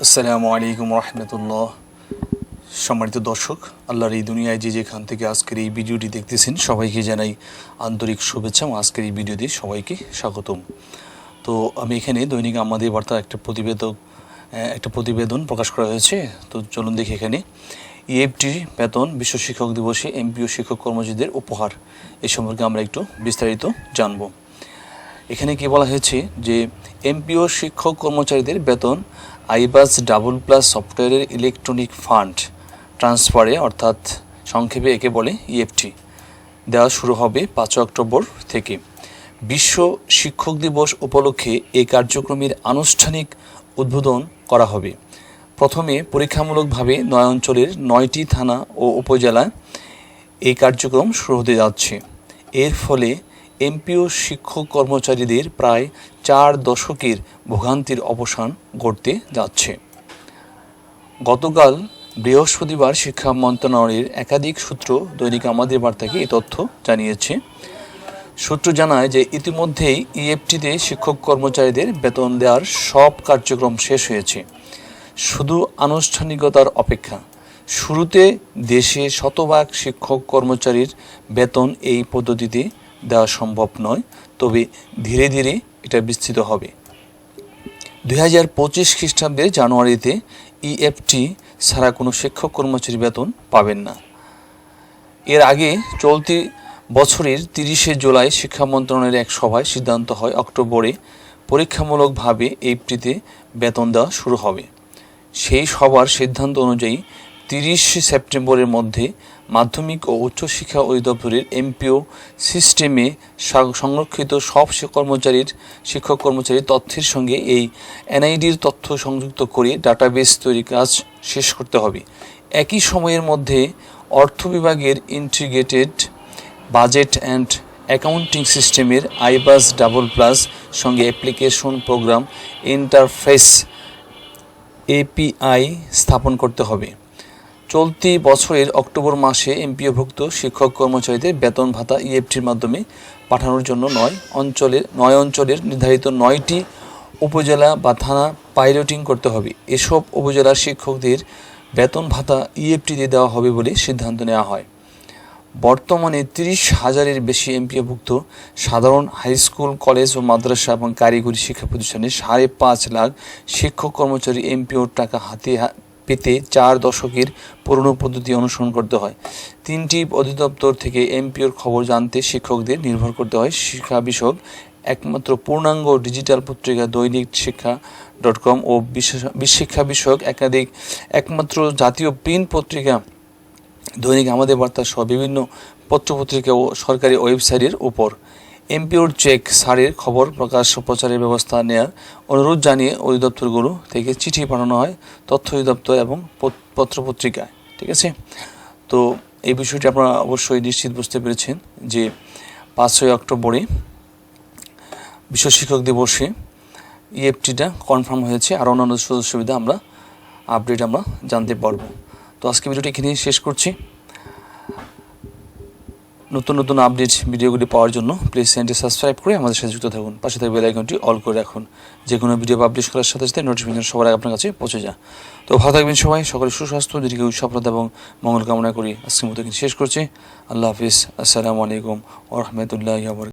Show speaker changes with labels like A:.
A: আসসালামু আলাইকুম রহমতুল্লাহ। সম্মানিত দর্শক, আল্লাহর এই দুনিয়ায় যে যেখান থেকে আজকের এই ভিডিওটি দেখতেছেন, সবাইকে জানাই আন্তরিক শুভেচ্ছা আজকের এই ভিডিওতে সবাইকে স্বাগতম। তো আমি এখানে দৈনিক আমাদের বার্তা একটা প্রতিবেদক একটা প্রতিবেদন প্রকাশ করা হয়েছে। তো চলুন দেখি এখানে। ইএফটি বেতন বিশ্ব শিক্ষক দিবসে এমপিও শিক্ষক কর্মচারীদের উপহার এ সম্পর্কে আমরা একটু বিস্তারিত জানব। এখানে কি বলা হয়েছে যে এমপিও শিক্ষক কর্মচারীদের বেতন আইবাস ডাবল প্লাস সফটওয়্যারের ইলেকট্রনিক ফান্ড ট্রান্সফারে, অর্থাৎ সংক্ষেপে একে বলে ইএফটি দেওয়া শুরু হবে পাঁচ অক্টোবর থেকে। বিশ্ব শিক্ষক দিবস উপলক্ষে এই কার্যক্রমের আনুষ্ঠানিক উদ্বোধন করা হবে। প্রথমে পরীক্ষামূলকভাবে নয় অঞ্চলের নয়টি থানা ও উপজেলায় এই কার্যক্রম শুরু হতে যাচ্ছে। এর ফলে এমপিও শিক্ষক কর্মচারীদের প্রায় চার দশকের ভোগান্তির অবসান ঘটতে যাচ্ছে। গতকাল বৃহস্পতিবার শিক্ষা মন্ত্রণালয়ের একাধিক সূত্র দৈনিক আমাদের বার্তাকে এই তথ্য জানিয়েছে। সূত্র জানায় যে ইতিমধ্যেই ইএফটিতে শিক্ষক কর্মচারীদের বেতন দেওয়ার সব কার্যক্রম শেষ হয়েছে। শুধু আনুষ্ঠানিকতার অপেক্ষা, শুরুতে দেশে শতভাগ শিক্ষক কর্মচারীর বেতন এই পদ্ধতিতে দেওয়া সম্ভব নয়, তবে ধীরে ধীরে এটা বিস্তৃত হবে। দুই হাজার পঁচিশ খ্রিস্টাব্দের জানুয়ারিতে ইএফটি ছাড়া কোনো শিক্ষক কর্মচারী বেতন পাবেন না। এর আগে চলতি বছরের তিরিশে জুলাই শিক্ষা মন্ত্রণালয়ের এক সভায় সিদ্ধান্ত হয়, অক্টোবরে পরীক্ষামূলকভাবে এফটিতে বেতন দেওয়া শুরু হবে। সেই সভার সিদ্ধান্ত অনুযায়ী তিরিশ সেপ্টেম্বরের মধ্যে মাধ্যমিক ও উচ্চশিক্ষা অধিদপ্তরের এমপিও সিস্টেমে সংরক্ষিত সব কর্মচারীর শিক্ষক কর্মচারীর তথ্যের সঙ্গে এই এনআইডির তথ্য সংযুক্ত করে ডাটাবেস তৈরি কাজ শেষ করতে হবে। একই সময়ের মধ্যে অর্থ বিভাগের ইন্টিগ্রেটেড বাজেট অ্যান্ড অ্যাকাউন্টিং সিস্টেমের আইবাস ডাবল প্লাস সঙ্গে অ্যাপ্লিকেশন প্রোগ্রাম ইন্টারফেস এপিআই স্থাপন করতে হবে। চলতি বছরের অক্টোবর মাসে এমপিওভুক্ত শিক্ষক কর্মচারীদের বেতন ভাতা ইএফটির মাধ্যমে পাঠানোর জন্য নয় অঞ্চলের নয় অঞ্চলের নির্ধারিত নয়টি উপজেলা বা থানা পাইলটিং করতে হবে। এসব উপজেলার শিক্ষকদের বেতন ভাতা ইএফটিতে দেওয়া হবে বলে সিদ্ধান্ত নেওয়া হয়। বর্তমানে তিরিশ হাজারের বেশি এমপিওভুক্ত সাধারণ হাই স্কুল, কলেজ ও মাদ্রাসা এবং কারিগরি শিক্ষা প্রতিষ্ঠানে সাড়ে পাঁচ লাখ শিক্ষক কর্মচারী এমপিওর টাকা হাতে পেতে চার দশকের পুরনো পদ্ধতি অনুসরণ করতে হয়। তিনটি অধিদপ্তর থেকে এমপিওর খবর জানতে শিক্ষকদের নির্ভর করতে হয়। শিক্ষা বিষয়ক একমাত্র পূর্ণাঙ্গ ডিজিটাল পত্রিকা দৈনিক শিক্ষা ডট কম ও বিশেষ- শিক্ষা বিষয়ক একাধিক একমাত্র জাতীয় প্রিন্ট পত্রিকা দৈনিক আমাদের বার্তা সহ বিভিন্ন পত্রপত্রিকা ও সরকারি ওয়েবসাইটের উপর। এমপিওর চেক সারের খবর প্রকাশ প্রচারের ব্যবস্থা নেয়ার অনুরোধ জানিয়ে অধিদপ্তরগুলো থেকে চিঠি পাঠানো হয় তথ্য অধিদপ্তর এবং পত- পত্রপত্রিকায়, ঠিক আছে? তো এই বিষয়টি আপনারা অবশ্যই নিশ্চিত বুঝতে পেরেছেন যে পাঁচই অক্টোবরে বিশ্ব শিক্ষক দিবসে ইএফটিটা কনফার্ম হয়েছে। আর অন্যান্য সুযোগ সুবিধা আমরা, আপডেট আমরা জানতে পারব। তো আজকে ভিডিওটি এখানে শেষ করছি। নতুন নতুন আপডেট ভিডিওগুলি পাওয়ার জন্য প্লিজ চ্যানেলটি সাবস্ক্রাইব করে আমাদের সাথে যুক্ত থাকুন। পাশে থাকবে বেল আইকনটি অল করে রাখুন। যে কোনো ভিডিও পাবলিশ করার সাথে সাথে নোটিফিকেশন সবার আগে আপনার কাছে পৌঁছে যায়। তো ভালো থাকবেন সবাই, সকলে সুস্বাস্থ্য দীর্ঘ সফলতা এবং মঙ্গল কামনা করি। আজকের মতো শেষ করছি। আল্লাহ হাফিজ। আসসালামু আলাইকুম ও রহমতুল্লাহ